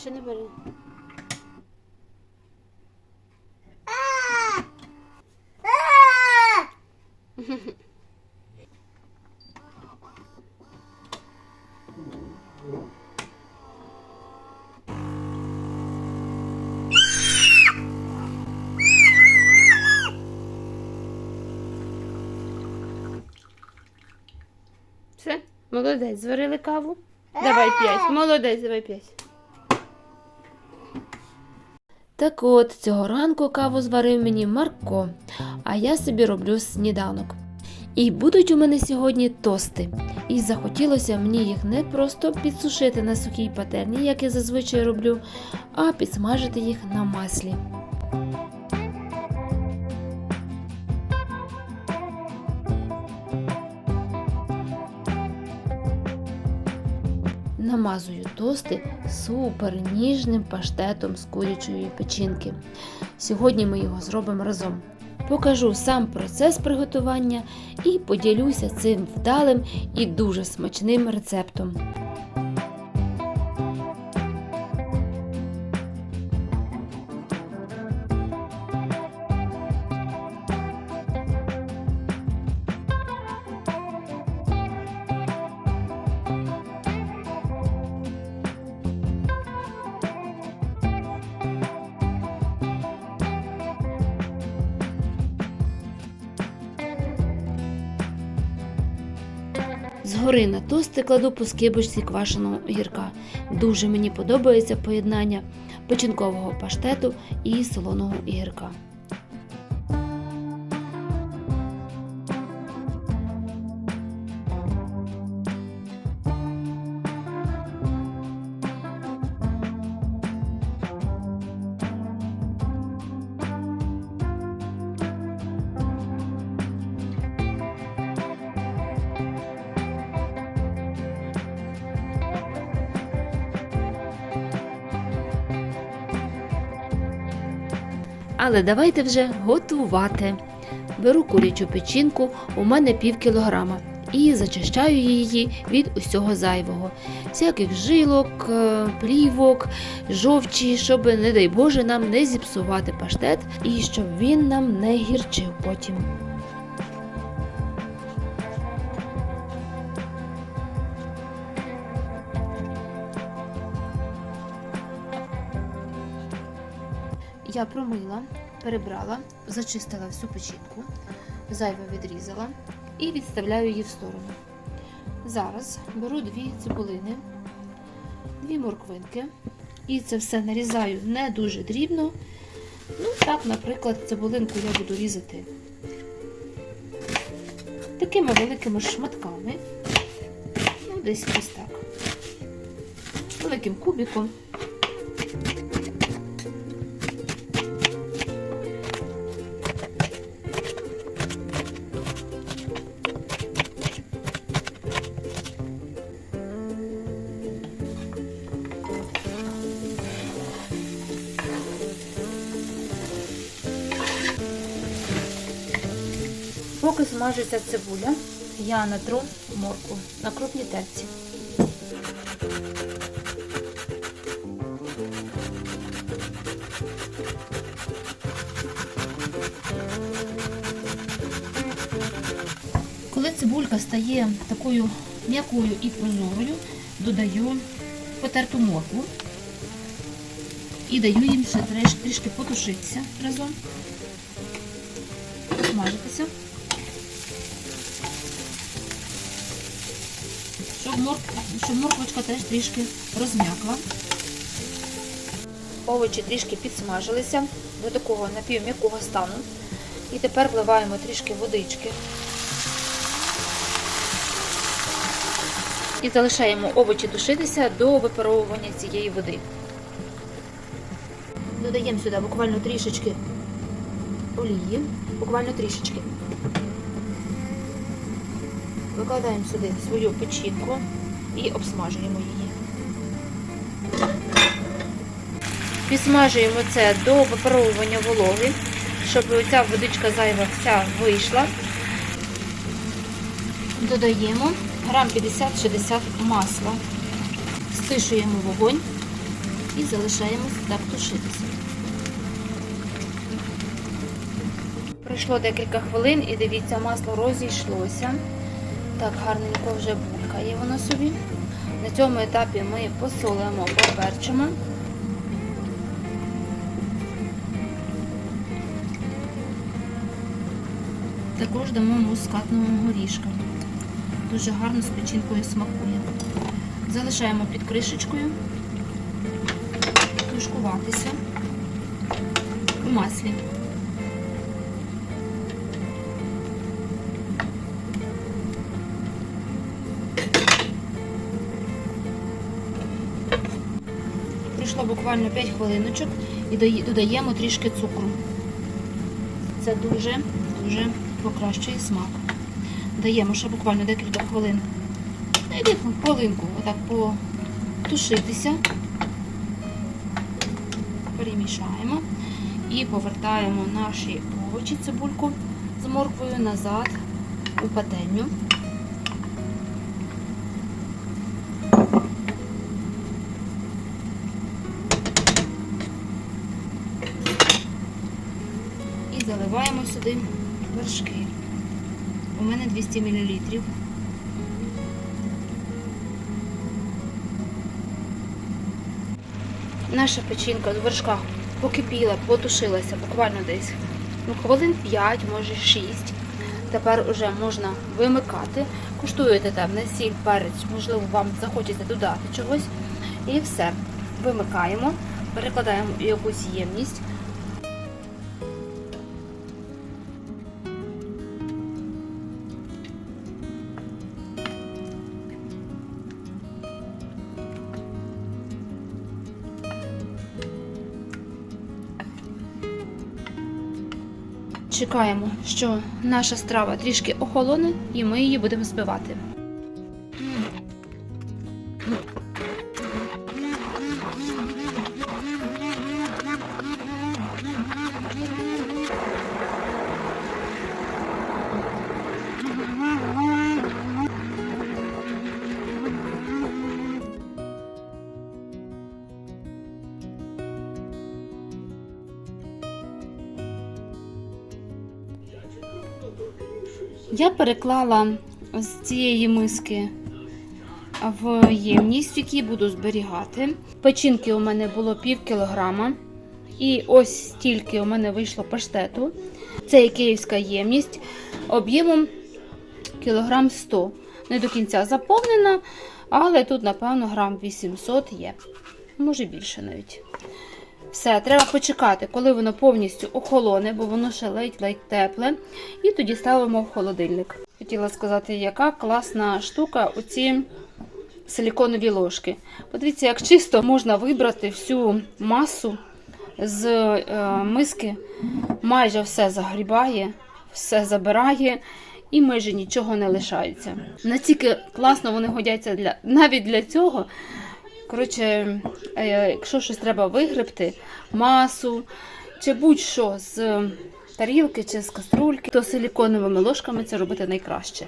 Ще не бери. Все? Молодець, зварили каву? Давай п'ять. Молодець, давай п'ять. Так от, цього ранку каву зварив мені Марко, а я собі роблю сніданок. І будуть у мене сьогодні тости. І захотілося мені їх не просто підсушити на сухій патерні, як я зазвичай роблю, а підсмажити їх на маслі. Намазую тости супер ніжним паштетом з курячої печінки. Сьогодні ми його зробимо разом. Покажу сам процес приготування і поділюся цим вдалим і дуже смачним рецептом. Згори на тости кладу по скибочці квашеного огірка. Дуже мені подобається поєднання печінкового паштету і солоного огірка. Але давайте вже готувати. Беру курячу печінку, у мене пів кілограма, і зачищаю її від усього зайвого, всяких жилок, е, плівок, жовчі, щоб, не дай Боже, нам не зіпсувати паштет і щоб він нам не гірчив потім. Я промила, перебрала, зачистила всю печінку, зайве відрізала і відставляю її в сторону. Зараз беру дві цибулини, дві морквинки і це все нарізаю не дуже дрібно. Ну, так, наприклад, цибулинку я буду різати такими великими шматками. Ну, десь ось так. Великим кубиком. Смажиться цибуля, я натру морку на крупній терці. Коли цибулька стає такою м'якою і прозорою, додаю потерту моркву і даю їм ще трішки потушитися разом, смажитися. Морк... щоб морквочка теж трішки розм'якла. Овочі трішки підсмажилися до такого напівм'якого стану. І тепер вливаємо трішки водички. І залишаємо овочі тушитися до випаровування цієї води. Додаємо сюди буквально трішечки олії, буквально трішечки. Викладаємо сюди свою печінку і обсмажуємо її. Підсмажуємо це до випаровування вологи, щоб ця водичка зайва вся вийшла. додаємо грам 50-60 масла, стишуємо вогонь і залишаємо так тушитися. Пройшло декілька хвилин і дивіться, масло розійшлося. Так, гарненько вже булькає воно собі. На цьому етапі ми посолимо, поперчимо. Також дамо мускатного горішка. Дуже гарно з печінкою смакує. Залишаємо під кришечкою тушкуватися у маслі. Буквально 5 хвилиночок і додаємо трішки цукру. Це дуже дуже покращує смак. Даємо ще буквально декілька хвилин. Ну, йди хвилинку, отак потушитися. Перемішаємо і повертаємо наші овочі, цибульку з морквою назад у пательню. Заливаємо сюди вершки. У мене 200 мл. Наша печінка в вершках покипіла, потушилася буквально десь ну, хвилин 5, може 6. Тепер вже можна вимикати. Куштуєте там на сіль, перець, можливо, вам захочеться додати чогось. І все. Вимикаємо, перекладаємо якусь ємність. Чекаємо, що наша страва трішки охолоне, і ми її будемо збивати. Я переклала з цієї миски в ємність, в буду зберігати. Печінки у мене було пів кілограма. І ось стільки у мене вийшло паштету. Це є київська ємність об'ємом кілограм 100. Не до кінця заповнена, але тут, напевно, грам 800 є. Може більше навіть. Все, треба почекати, коли воно повністю охолоне, бо воно ще ледь-ледь тепле. І тоді ставимо в холодильник. Хотіла сказати, яка класна штука оці силіконові ложки. Подивіться, як чисто можна вибрати всю масу з е, миски. Майже все загрібає, все забирає. І майже нічого не лишається. Настільки класно вони годяться для навіть для цього. Коротше, е, якщо щось треба вигребти, масу чи будь-що з тарілки чи з каструльки, то силіконовими ложками це робити найкраще.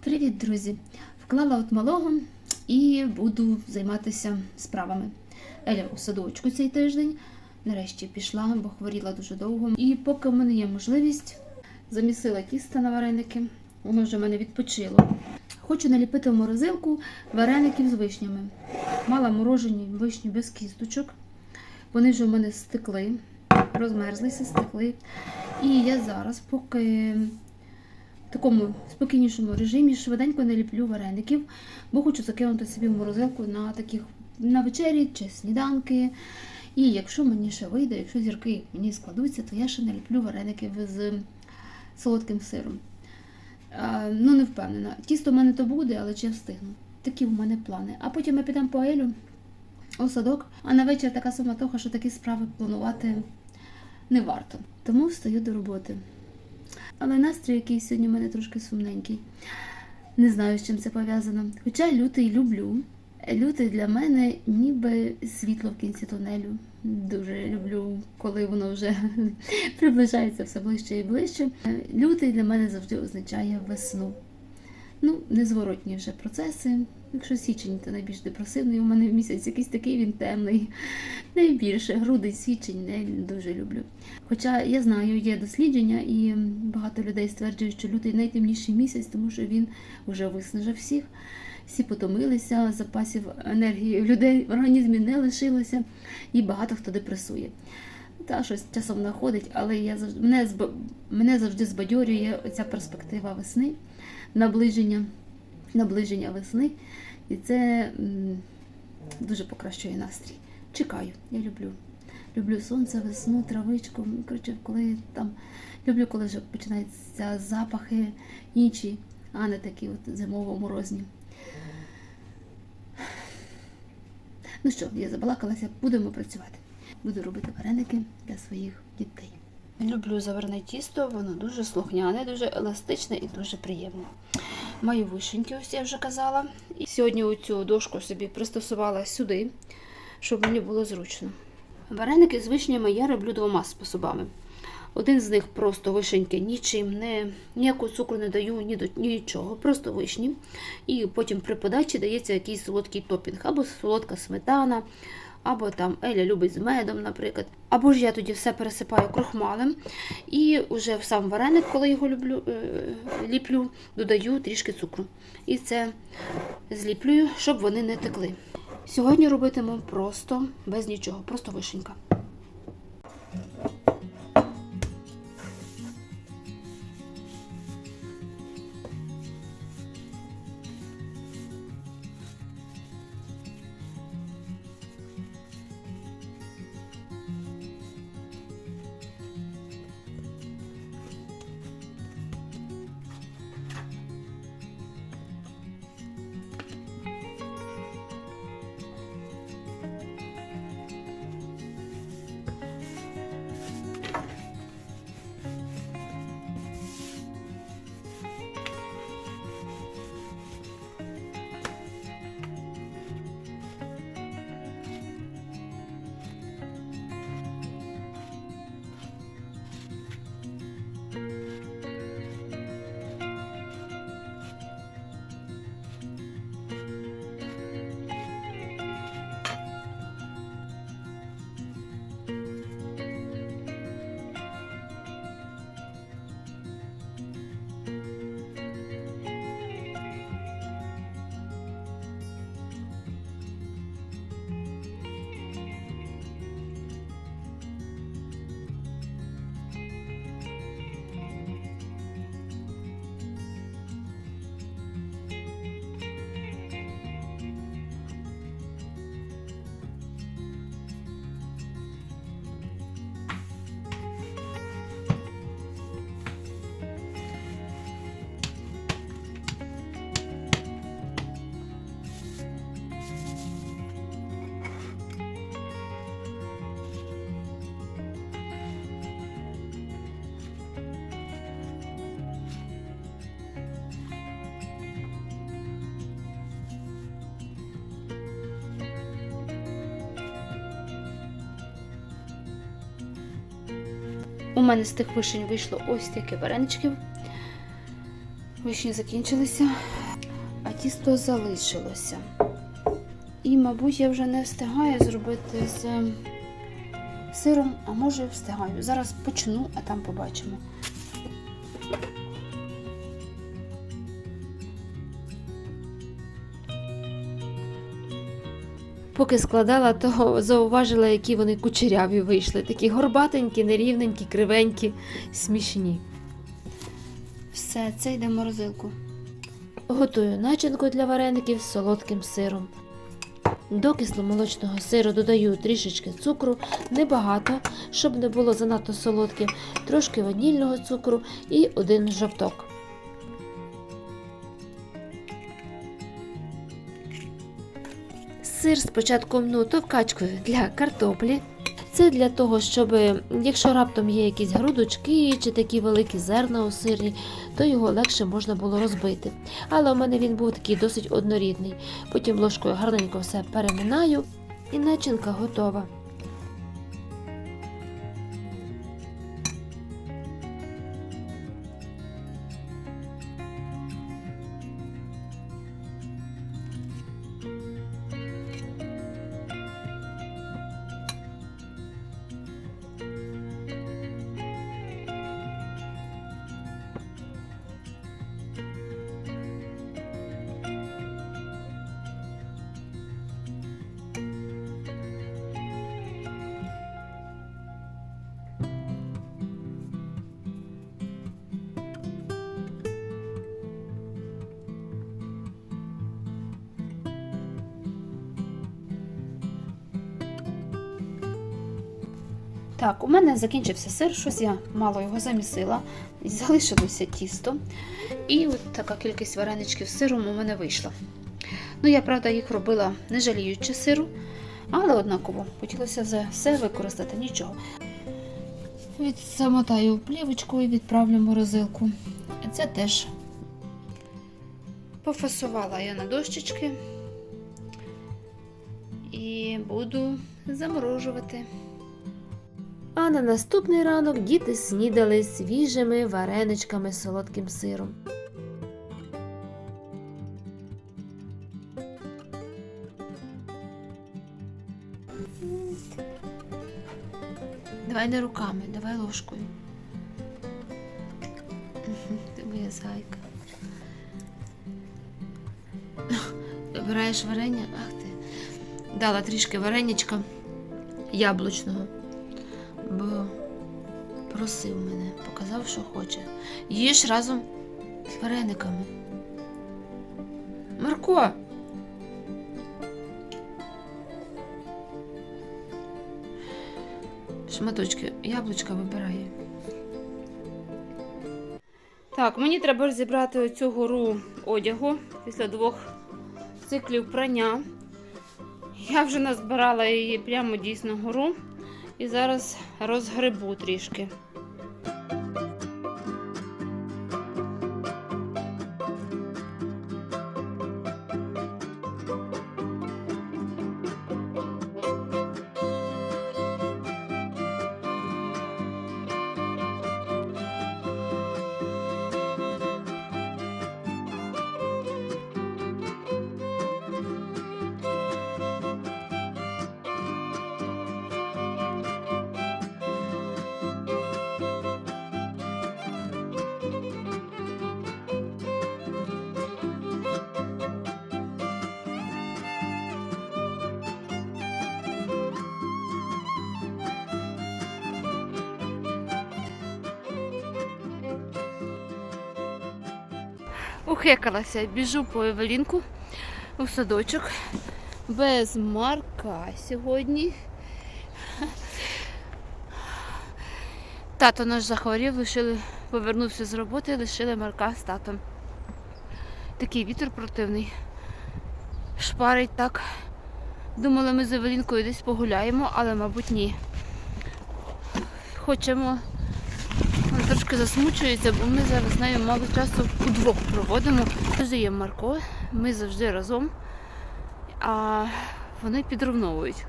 Привіт, друзі! Вклала от малого і буду займатися справами. Еля у садочку цей тиждень. Нарешті пішла, бо хворіла дуже довго. І поки в мене є можливість, замісила тісто на вареники. Воно вже в мене відпочило. Хочу наліпити в морозилку вареників з вишнями. Мала морожені вишні без кісточок. Вони вже в мене стекли, розмерзлися, стекли. І я зараз, поки в такому спокійнішому режимі, швиденько наліплю вареників, бо хочу закинути собі в морозилку на таких на вечері чи сніданки. І якщо мені ще вийде, якщо зірки мені складуться, то я ще наліплю вареників з солодким сиром. А, ну, не впевнена. Тісто в мене то буде, але чи я встигну. Такі в мене плани. А потім ми підемо по Елю у садок, а на вечір така суматоха, що такі справи планувати не варто. Тому встаю до роботи. Але настрій який сьогодні в мене трошки сумненький. Не знаю, з чим це пов'язано. Хоча лютий люблю. Лютий для мене ніби світло в кінці тунелю. Дуже люблю, коли воно вже приближається все ближче і ближче. Лютий для мене завжди означає весну. Ну, незворотні вже процеси. Якщо січень, то найбільш депресивний у мене в місяць, якийсь такий він темний. Найбільше грудий січень не дуже люблю. Хоча я знаю, є дослідження, і багато людей стверджують, що лютий найтемніший місяць, тому що він вже виснажив всіх. Всі потомилися, запасів енергії у людей в організмі не лишилося, і багато хто депресує. Та щось часом знаходить, але я завжди мене мене завжди збадьорює ця перспектива весни, наближення, наближення весни, і це м, дуже покращує настрій. Чекаю, я люблю. Люблю сонце, весну, травичку. Коротше, коли там люблю, коли вже починаються запахи інші, а не такі от зимово-морозні. Ну що, я забалакалася, будемо працювати. Буду робити вареники для своїх дітей. Люблю заварне тісто, воно дуже слухняне, дуже еластичне і дуже приємне. Маю вишеньки, ось я вже казала. І сьогодні оцю дошку собі пристосувала сюди, щоб мені було зручно. Вареники з вишнями я роблю двома способами. Один з них просто вишеньки, нічим, не, ніякого цукру не даю, ні до нічого, просто вишні. І потім при подачі дається якийсь солодкий топінг, або солодка сметана, або там Еля любить з медом, наприклад. Або ж я тоді все пересипаю крохмалем і вже в сам вареник, коли його люблю, е, ліплю, додаю трішки цукру. І це зліплюю, щоб вони не текли. Сьогодні робитиму просто без нічого, просто вишенька. Мене з тих вишень вийшло ось таке вареничків. Вишні закінчилися, а тісто залишилося. І, мабуть, я вже не встигаю зробити з сиром, а може встигаю. Зараз почну, а там побачимо. Поки складала, то зауважила, які вони кучеряві вийшли. Такі горбатенькі, нерівненькі, кривенькі, смішні. Все, це йде в морозилку. Готую начинку для вареників з солодким сиром. До кисломолочного сиру додаю трішечки цукру, небагато, щоб не було занадто солодким, трошки ванільного цукру і один жовток. Сир спочатку ну, товкачкою для картоплі. Це для того, щоб якщо раптом є якісь грудочки чи такі великі зерна у сирі, то його легше можна було розбити. Але у мене він був такий досить однорідний. Потім ложкою гарненько все переминаю і начинка готова. Так, у мене закінчився сир, щось я мало його замісила. Залишилося тісто. І от така кількість вареничків з сиром у мене вийшла. Ну, я, правда, їх робила не жаліючи сиру, але однаково хотілося за все використати нічого. Від замотаю в плівочку і відправлю в морозилку. Це теж пофасувала я на дощечки і буду заморожувати. А на наступний ранок діти снідали свіжими вареничками з солодким сиром. Давай не руками, давай ложкою. Ти моя зайка. Добираєш варення? Ах ти. Дала трішки вареничка яблучного, просив мене, показав, що хоче. Їж разом з варениками. Марко! Шматочки яблучка вибирає. Так, мені треба розібрати оцю гору одягу після двох циклів прання. Я вже назбирала її прямо дійсно гору і зараз розгребу трішки. Ухекалася, біжу по Евелінку у садочок. Без Марка сьогодні. Тато наш захворів, лишили, повернувся з роботи, лишили Марка з татом. Такий вітер противний. Шпарить так. Думали, ми з Евелінкою десь погуляємо, але, мабуть, ні. Хочемо трошки засмучується, бо ми зараз з нею мало часу удвох проводимо. Завжди є Марко, ми завжди разом, а вони підрівновують.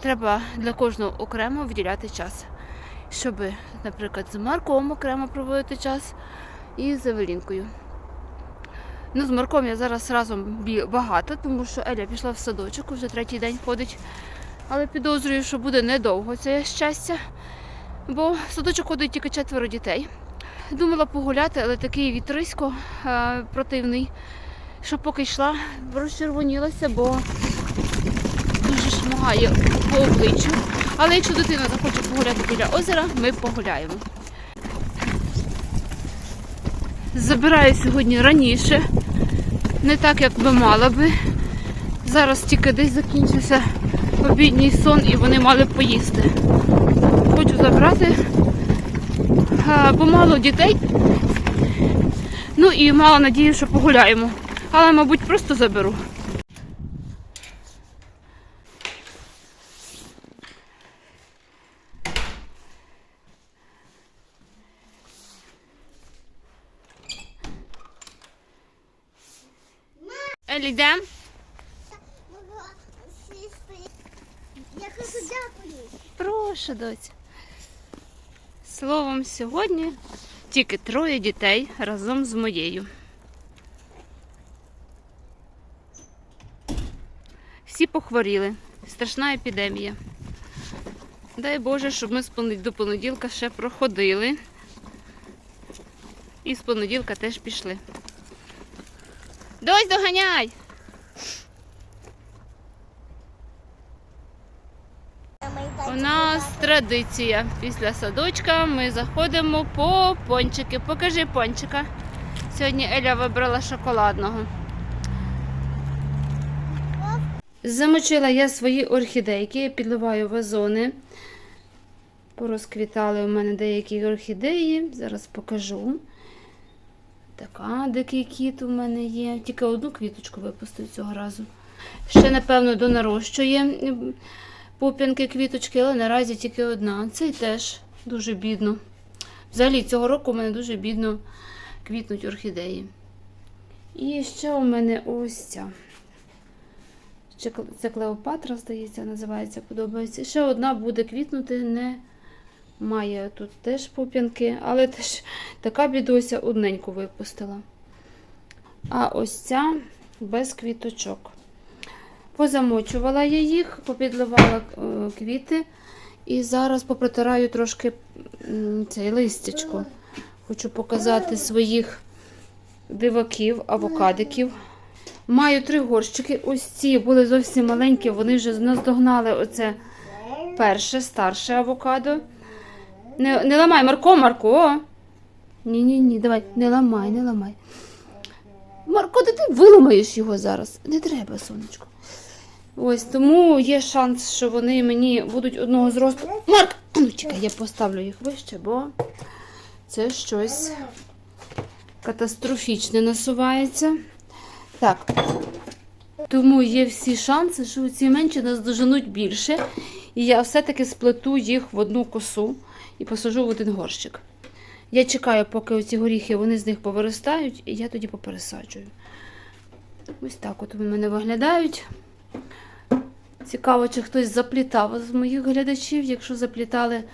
Треба для кожного окремо виділяти час, щоб, наприклад, з Марком окремо проводити час і з Евелінкою. Ну, з Марком я зараз разом багато, тому що Еля пішла в садочок, вже третій день ходить. Але підозрюю, що буде недовго це щастя бо в садочок ходить тільки четверо дітей. Думала погуляти, але такий вітрисько е, противний, що поки йшла, розчервонілася, бо дуже шмагає по обличчю. Але якщо дитина захоче погуляти біля озера, ми погуляємо. Забираю сьогодні раніше, не так, як би мала би. Зараз тільки десь закінчився обідній сон і вони мали поїсти хочу забрати, бо мало дітей. Ну і мала надію, що погуляємо. Але, мабуть, просто заберу. Елі, йдемо? Я хочу дякую. Прошу, доця. Словом, сьогодні тільки троє дітей разом з моєю. Всі похворіли. Страшна епідемія. Дай Боже, щоб ми з до понеділка ще проходили. І з понеділка теж пішли. Дось, доганяй! У нас традиція. Після садочка ми заходимо по пончики. Покажи пончика. Сьогодні Еля вибрала шоколадного. Замочила я свої орхідейки, підливаю вазони. Порозквітали у мене деякі орхідеї. Зараз покажу. Така дикий кіт у мене є. Тільки одну квіточку випустив цього разу. Ще, напевно, донарощує м, пуп'янки квіточки, але наразі тільки одна. Цей теж дуже бідно. Взагалі, цього року у мене дуже бідно квітнуть орхідеї. І ще у мене ось ця. Це Клеопатра, здається, називається, подобається. Ще одна буде квітнути, не має тут теж пуп'янки, але теж така бідося одненьку випустила. А ось ця без квіточок. Позамочувала я їх, попідливала е, квіти. І зараз попротираю трошки цей листячко. Хочу показати своїх диваків, авокадиків. Маю три горщики. Ось ці були зовсім маленькі, вони вже наздогнали оце перше, старше авокадо. Не, не ламай, Марко, Марко. Ні, ні, ні, давай, не ламай, не ламай. Марко, де ти виламаєш його зараз? Не треба, сонечко. Ось тому є шанс, що вони мені будуть одного зросту. Марк! Ну, чекай, я поставлю їх вище, бо це щось катастрофічне насувається. Так. Тому є всі шанси, що ці менші нас доженуть більше. І я все-таки сплету їх в одну косу і посажу в один горщик. Я чекаю, поки оці горіхи вони з них повиростають, і я тоді попересаджую. Ось так от вони в мене виглядають. Цікаво, чи хтось заплітав з моїх глядачів. Якщо заплітали,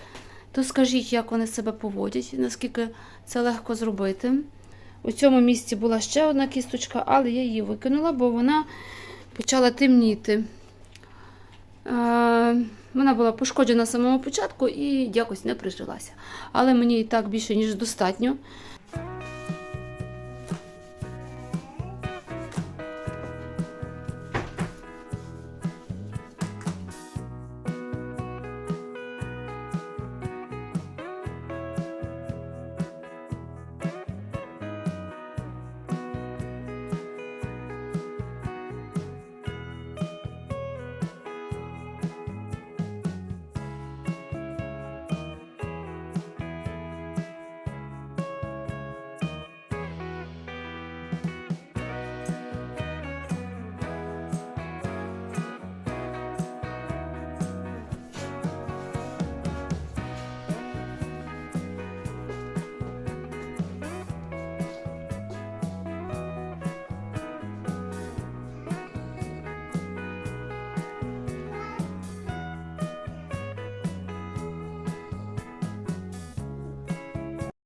то скажіть, як вони себе поводять, наскільки це легко зробити. У цьому місці була ще одна кісточка, але я її викинула, бо вона почала темніти. Е, Вона була пошкоджена самого початку і якось не прижилася. Але мені і так більше, ніж достатньо